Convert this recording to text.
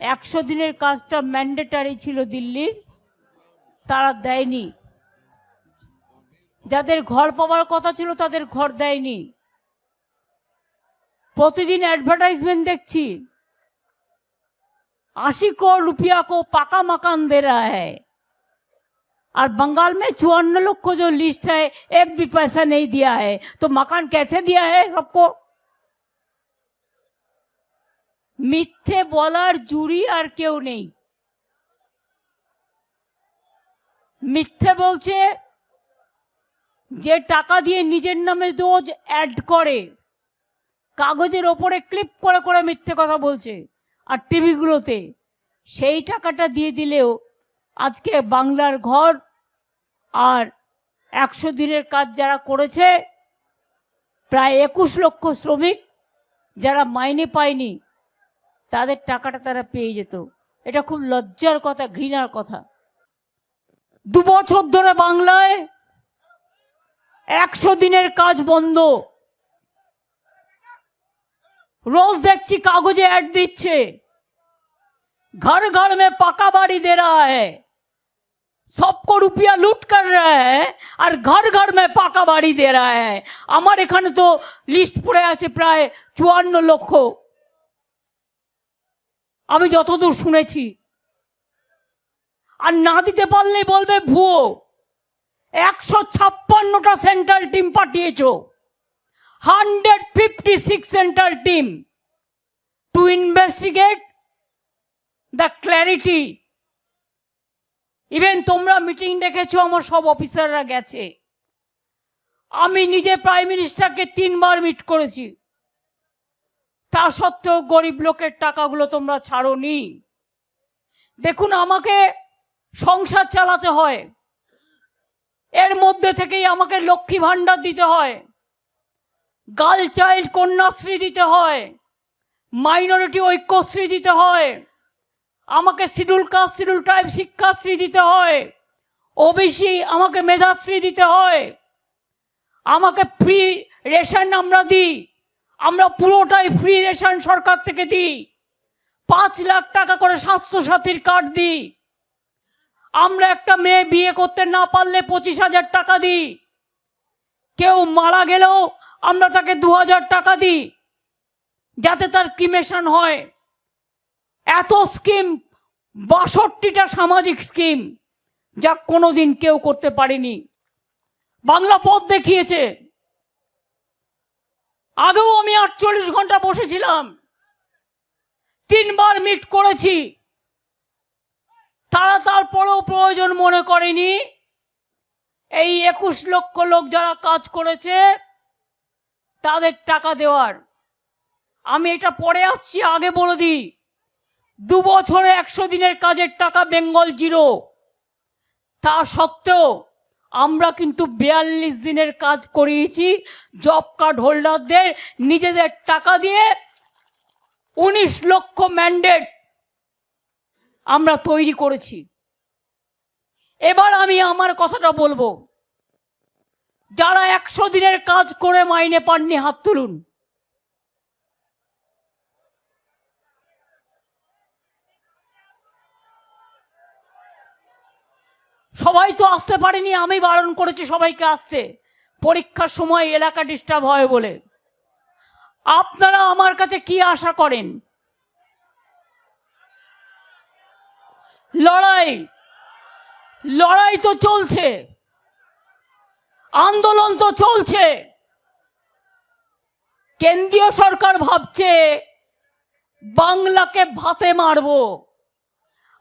একশো দিনের কাজটা ম্যান্ডেটারি ছিল দিল্লির, তারা দেয়নি। যাদের ঘর পাওয়ার কথা ছিল তাদের ঘর দেয়নি। প্রতিদিন অ্যাডভার্টাইজমেন্ট দেখছি, আশি কোর রুপিয়া কো পাকা মাকান দে আর है মে চুয়ান্ন লক্ষ যে লিস্ট হ্যাঁ এক ভি পয়সা নেই দিয়া হ্যাঁ তো মকান কেসে দিয়া হ্যাঁ সবকো? মিথ্যে বলার জুরি আর কেউ নেই। মিথ্যে বলছে যে টাকা দিয়ে নিজের নামে রোজ অ্যাড করে, কাগজের ওপরে ক্লিপ করে করে মিথ্যে কথা বলছে, আর টিভিগুলোতে সেই টাকাটা দিয়ে দিলেও আজকে বাংলার ঘর আর একশো দিনের কাজ যারা করেছে, প্রায় একুশ লক্ষ শ্রমিক যারা মাইনে পায়নি তাদের টাকাটা তারা পেয়ে যেত। এটা খুব লজ্জার কথা, ঘৃণার কথা। দু বছর ধরে বাংলায় একশো দিনের কাজ বন্ধ। রোজ দেখছি কাগজে অ্যাড দিচ্ছে। ঘর ঘর মে পাকা বাড়ি দে রা হ্যায়। সবকো রুপিয়া লুট কর রা আর ঘর ঘর মে পাকা বাড়ি দে রা হ্যায়। আমার এখানে তো লিস্ট পড়ে আছে প্রায় চুয়ান্ন লক্ষ। আমি যতদূর শুনেছি। আর না দিতে পারলেই বলবে ভুয়ো, একশো ছাপ্পান্নটা central team পাঠিয়েছ। Hundred fifty six central team to investigate the clarity. Even তোমরা মিটিং ডেকেছো, আমার সব অফিসাররা গেছে। আমি নিজে প্রাইম মিনিস্টারকে তিনবার মিট করেছি। তা সত্ত্বেও গরিব লোকের টাকাগুলো তোমরা ছাড়ো ছাড়োনি। দেখুন, আমাকে সংসার চালাতে হয়। এর মধ্যে থেকেই আমাকে লক্ষ্মী ভাণ্ডার দিতে হয়। গার্ল চাইল্ড কন্যাশ্রী দিতে হয়। মাইনরিটি ঐক্যশ্রী দিতে হয়। আমাকে schedule caste, schedule type Shikshashree দিতে হয়। ওবিসি আমাকে মেধাশ্রী দিতে হয়। আমাকে ফ্রি রেশন আমরা দিই। আমরা পুরোটাই ফ্রি রেশন সরকার থেকে দিই। পাঁচ লাখ টাকা করে স্বাস্থ্যসাথীর কার্ড দিই। আমরা একটা মেয়ে বিয়ে করতে না পারলে পঁচিশ হাজার টাকা দিই। কেউ মারা গেলেও আমরা তাকে দু হাজার টাকা দিই, যাতে তার ক্রিমেশন হয়। এত স্কিম বাষট্টিটা সামাজিক স্কিম যা কোনোদিন কেউ করতে পারেনি। বাংলা পথ দেখিয়েছে। আগেও আমি আটচল্লিশ ঘণ্টা বসেছিলাম। তিনবার মিট করেছি। তারা তারপরেও প্রয়োজন মনে করেনি। এই একুশ লক্ষ লোক যারা কাজ করেছে, তাদের টাকা দেওয়ার। আমি এটা পরে আসছি, আগে বলে দিই। দু বছরে একশো দিনের কাজের টাকা বেঙ্গল জিরো। তা সত্ত্বেও আমরা কিন্তু বিয়াল্লিশ দিনের কাজ করিয়েছি জব কার্ড হোল্ডারদের নিজেদের টাকা দিয়ে উনিশ লক্ষ ম্যান্ডেট আমরা তৈরি করেছি। এবার আমি আমার কথাটা বলব। যারা একশো দিনের কাজ করে মাইনে পাননি, হাত তুলুন। সবাই তো আসতে পারেনি, আমি বারণ করেছি সবাইকে আসতে। পরীক্ষার সময় এলাকা ডিস্টার্ব হয় বলে। আপনারা আমার কাছে কি আশা করেন? লড়াই লড়াই তো চলছে, আন্দোলন তো চলছে। কেন্দ্রীয় সরকার ভাবছে, বাংলাকে ভাতে মারব।